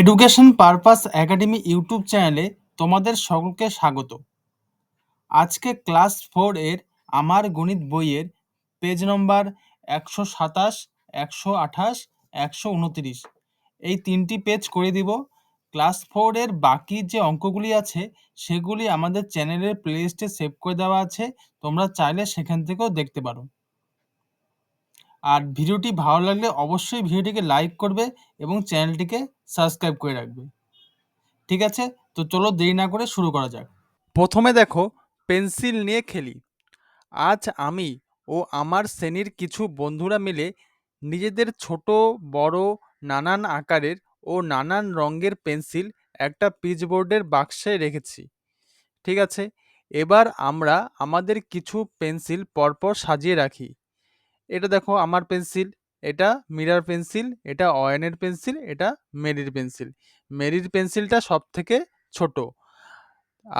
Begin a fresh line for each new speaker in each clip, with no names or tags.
Education purpose academy YouTube চ্যানেলে তোমাদের সকলকে স্বাগত আজকে ক্লাস ফোর এর আমার গণিত বইয়ের পেজ নম্বর একশো সাতাশ একশো আঠাশ একশো উনত্রিশ এই তিনটি পেজ করে দিব ক্লাস ফোর এর বাকি যে অঙ্কগুলি আছে সেগুলি আমাদের চ্যানেলের প্লেলিস্টে সেভ করে দেওয়া আছে তোমরা চাইলে সেখান থেকেও দেখতে পারো আর ভিডিওটি ভালো লাগলে অবশ্যই ভিডিওটিকে লাইক করবে এবং চ্যানেলটিকে সাবস্ক্রাইব করে রাখবে ঠিক আছে তো চলো দেরি না করে শুরু করা যাক প্রথমে দেখো পেন্সিল নিয়ে খেলি আজ আমি ও আমার শ্রেণীর কিছু বন্ধুরা মিলে নিজেদের ছোট বড় নানান আকারের ও নানান রঙের পেন্সিল একটা পিচবোর্ডের বাক্সে রেখেছি ঠিক আছে এবার আমরা আমাদের কিছু পেন্সিল পরপর সাজিয়ে রাখি এটা দেখো আমার পেন্সিল এটা মিরার পেন্সিল এটা অয়নের পেন্সিল এটা মেরির পেন্সিল মেরির পেন্সিলটা সব থেকে ছোট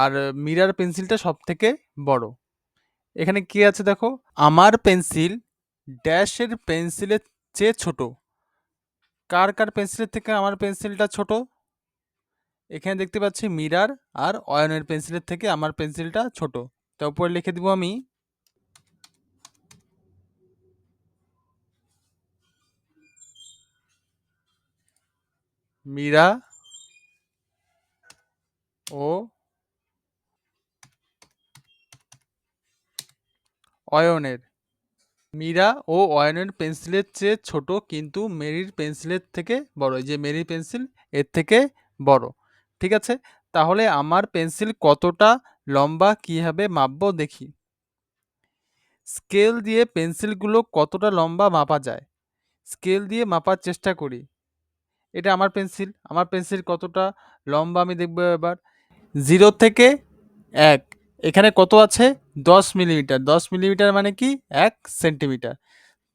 আর মিরার পেন্সিলটা সব থেকে বড় এখানে কি আছে দেখো আমার পেন্সিল ড্যাশের পেন্সিলের চেয়ে ছোট কার কার পেন্সিলের থেকে আমার পেন্সিলটা ছোট এখানে দেখতে পাচ্ছি মিরার আর অয়নের পেন্সিলের থেকে আমার পেন্সিলটা ছোট উপরে লিখে দেবো আমি মীরা ও অয়নের মীরা ও অয়নের পেন্সিলের চেয়ে ছোট কিন্তু মেরির পেন্সিলের থেকে বড় যে মেরি পেন্সিল এর থেকে বড় ঠিক আছে তাহলে আমার পেন্সিল কতটা লম্বা কীভাবে মাপবো দেখি স্কেল দিয়ে পেন্সিলগুলো কতটা লম্বা মাপা যায় স্কেল দিয়ে মাপার চেষ্টা করি এটা আমার পেন্সিল আমার পেন্সিল কতটা লম্বা আমি দেখব এবার জিরো থেকে এক এখানে কত আছে দশ মিলিমিটার দশ মিলিমিটার মানে কি এক সেন্টিমিটার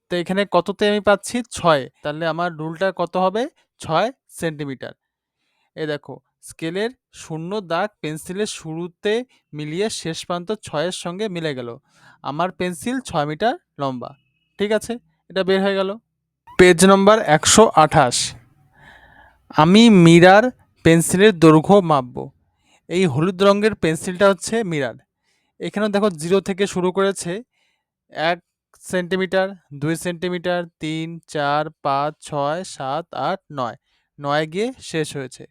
তো এখানে কততে আমি পাচ্ছি ছয় তাহলে আমার রুলটা কত হবে ছয় সেন্টিমিটার এ দেখো স্কেলের শূন্য দাগ পেন্সিলের শুরুতে মিলিয়ে শেষ প্রান্ত ছয়ের সঙ্গে মিলে গেল আমার পেন্সিল ছয় মিটার লম্বা ঠিক আছে এটা বের হয়ে গেল পেজ নম্বর একশো আঠাশ আমি মিরার পেন্সিলের দৈর্ঘ্য মাপব এই হলুদ রঙের পেন্সিলটা হচ্ছে মিরার এখানে দেখো জিরো থেকে শুরু করেছে এক সেন্টিমিটার দুই সেন্টিমিটার তিন চার পাঁচ ছয় সাত আট নয় নয় গিয়ে শেষ হয়েছে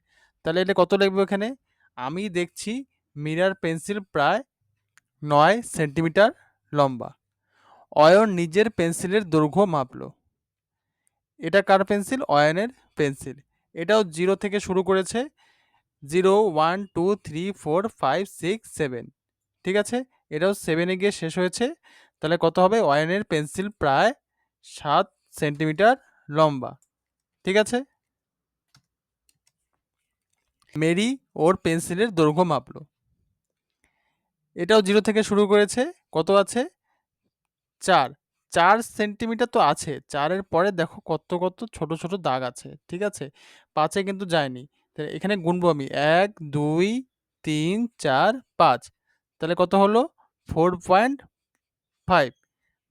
তাহলে এটা কত লাগবে এখানে আমি দেখছি মিরার পেন্সিল প্রায় নয় সেন্টিমিটার লম্বা অয়ন নিজের পেন্সিলের দৈর্ঘ্য মাপল এটা কার পেন্সিল অয়নের পেন্সিল এটাও জিরো থেকে শুরু করেছে zero one two three four five six seven ঠিক আছে এটাও সেভেনে গিয়ে শেষ হয়েছে তাহলে কত হবে ওয়ানের পেন্সিল প্রায় সাত সেন্টিমিটার লম্বা ঠিক আছে মেরি ওর পেন্সিলের দৈর্ঘ্য মাপল এটাও জিরো থেকে শুরু করেছে কত আছে চার চার সেন্টিমিটার তো আছে। চারের পরে দেখো কত, কত ছোট, ছোট দাগ আছে। ঠিক আছে? পাঁচে কিন্তু যায়নি। এখানে গুনবো আমি এক দুই তিন চার পাঁচ তাহলে কত হলো ফোর পয়েন্ট ফাইভ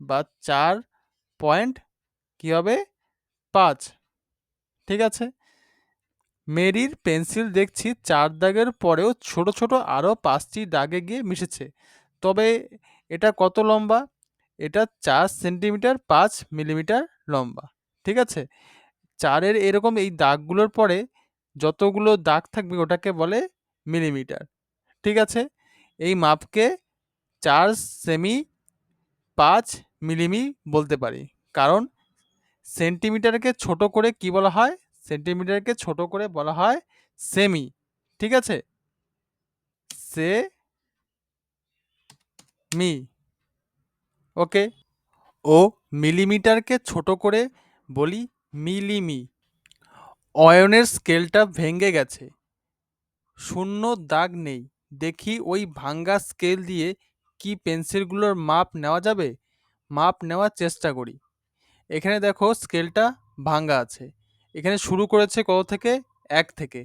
বা চার পয়েন্ট কি হবে পাঁচ ঠিক আছে? মেরির পেন্সিল দেখছি চার দাগের পরেও ছোট, ছোট আরও পাঁচটি দাগে গিয়ে মিশেছে। তবে এটা কত লম্বা? এটা চার সেন্টিমিটার পাঁচ মিলিমিটার লম্বা ঠিক আছে চারের এরকম এই দাগগুলোর পরে যতগুলো দাগ থাকবে ওটাকে বলে মিলিমিটার ঠিক আছে এই মাপকে চার সেমি পাঁচ মিলিমি বলতে পারি কারণ সেন্টিমিটারকে ছোট করে কি বলা হয় সেন্টিমিটারকে ছোট করে বলা হয় সেমি ঠিক আছে সে মি ওকে ও মিলিমিটারকে ছোট করে বলি মিলিমি অয়নের স্কেলটা ভেঙে গেছে শূন্য দাগ নেই দেখি ওই ভাঙ্গা স্কেল দিয়ে কি পেন্সিলগুলোর মাপ নেওয়া যাবে মাপ নেওয়ার চেষ্টা করি এখানে দেখো স্কেলটা ভাঙ্গা আছে এখানে শুরু করেছে কত থেকে এক থেকে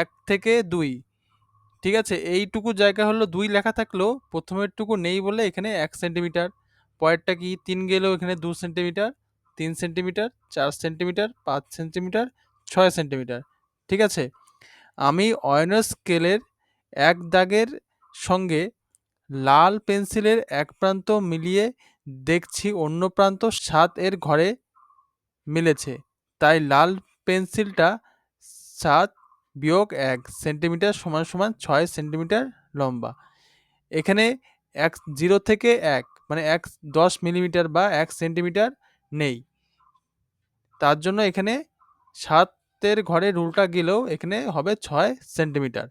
এক থেকে দুই ঠিক আছে এইটুকু জায়গা হলো দুই লেখা থাকলেও প্রথমেরটুকু নেই বলে এখানে এক সেন্টিমিটার পয়েন্টটা কি তিন গেলেও এখানে দু সেন্টিমিটার তিন সেন্টিমিটার চার সেন্টিমিটার পাঁচ সেন্টিমিটার ছয় সেন্টিমিটার ঠিক আছে আমি অয়নার স্কেলের এক দাগের সঙ্গে লাল পেন্সিলের এক প্রান্ত মিলিয়ে দেখছি অন্য প্রান্ত সাত এর ঘরে মিলেছে তাই লাল পেন্সিলটা সাত বিয়োগ এক সেন্টিমিটার সমান সমান ছয় সেন্টিমিটার লম্বা এখানে এক জিরো থেকে এক মানে এক দশ মিলিমিটার বা এক সেন্টিমিটার নেই তার জন্য এখানে সাতের ঘরে রুলটা গেলেও এখানে হবে ছয় সেন্টিমিটার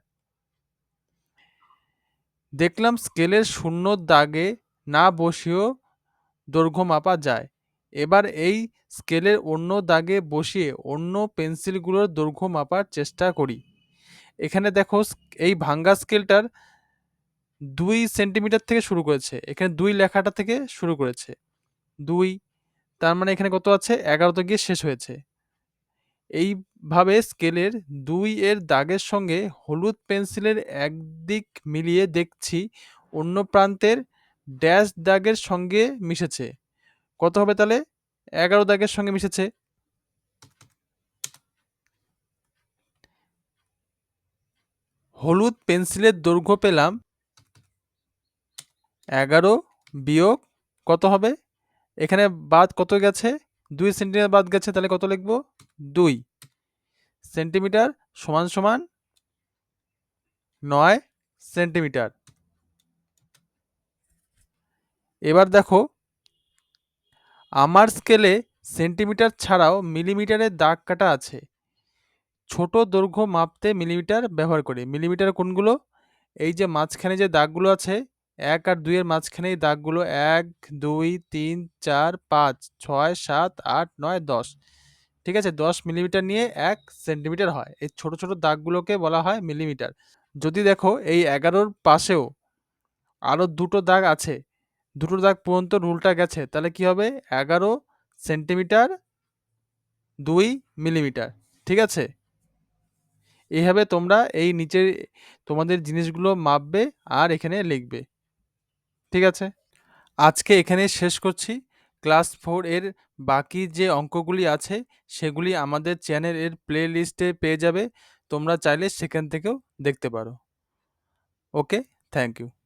দেখলাম স্কেলের শূন্য দাগে না বসিয়েও দৈর্ঘ্য মাপা যায় এবার এই স্কেলের অন্য দাগে বসিয়ে অন্য পেন্সিলগুলোর দৈর্ঘ্য মাপার চেষ্টা করি এখানে দেখো এই ভাঙ্গা স্কেলটার দুই সেন্টিমিটার থেকে শুরু করেছে এখানে দুই লেখাটা থেকে শুরু করেছে দুই তার মানে এখানে কত আছে এগারোতে গিয়ে শেষ হয়েছে এইভাবে স্কেলের দুই এর দাগের সঙ্গে হলুদ পেন্সিলের একদিক মিলিয়ে দেখছি অন্য প্রান্তের ড্যাশ দাগের সঙ্গে মিশেছে কত হবে তাহলে এগারো দাগের সঙ্গে মিশেছে হলুদ পেন্সিলের দৈর্ঘ্য পেলাম এগারো বিয়োগ কত হবে এখানে বাদ কত গেছে দুই সেন্টিমিটার বাদ গেছে তাহলে কত লিখব দুই সেন্টিমিটার সমান সমান নয় সেন্টিমিটার এবার দেখো আমার স্কেলে সেন্টিমিটার ছাড়াও মিলিমিটারের দাগ কাটা আছে ছোট দৈর্ঘ্য মাপতে মিলিমিটার ব্যবহার করি মিলিমিটার কোনগুলো এই যে মাঝখানে যে দাগগুলো আছে এক আর দুইয়ের মাঝখানে এই দাগগুলো এক দুই তিন চার পাঁচ ছয় সাত আট নয় দশ ঠিক আছে দশ মিলিমিটার নিয়ে এক সেন্টিমিটার হয় এই ছোট ছোট দাগগুলোকে বলা হয় মিলিমিটার যদি দেখো এই এগারোর পাশেও আরও দুটো দাগ আছে দুটো দাগ পর্যন্ত রুলটা গেছে তাহলে কি হবে এগারো সেন্টিমিটার দুই মিলিমিটার ঠিক আছে এইভাবে তোমরা এই নিচের তোমাদের জিনিসগুলো মাপবে আর এখানে লিখবে ঠিক আছে। আজকে এখানেই শেষ করছি। ক্লাস ফোর এর বাকি যে অঙ্কগুলি আছে, সেগুলি আমাদের চ্যানেলের প্লেলিস্টে পেয়ে যাবে। তোমরা চাইলে সেখান থেকেও দেখতে পারো। Okay, thank you.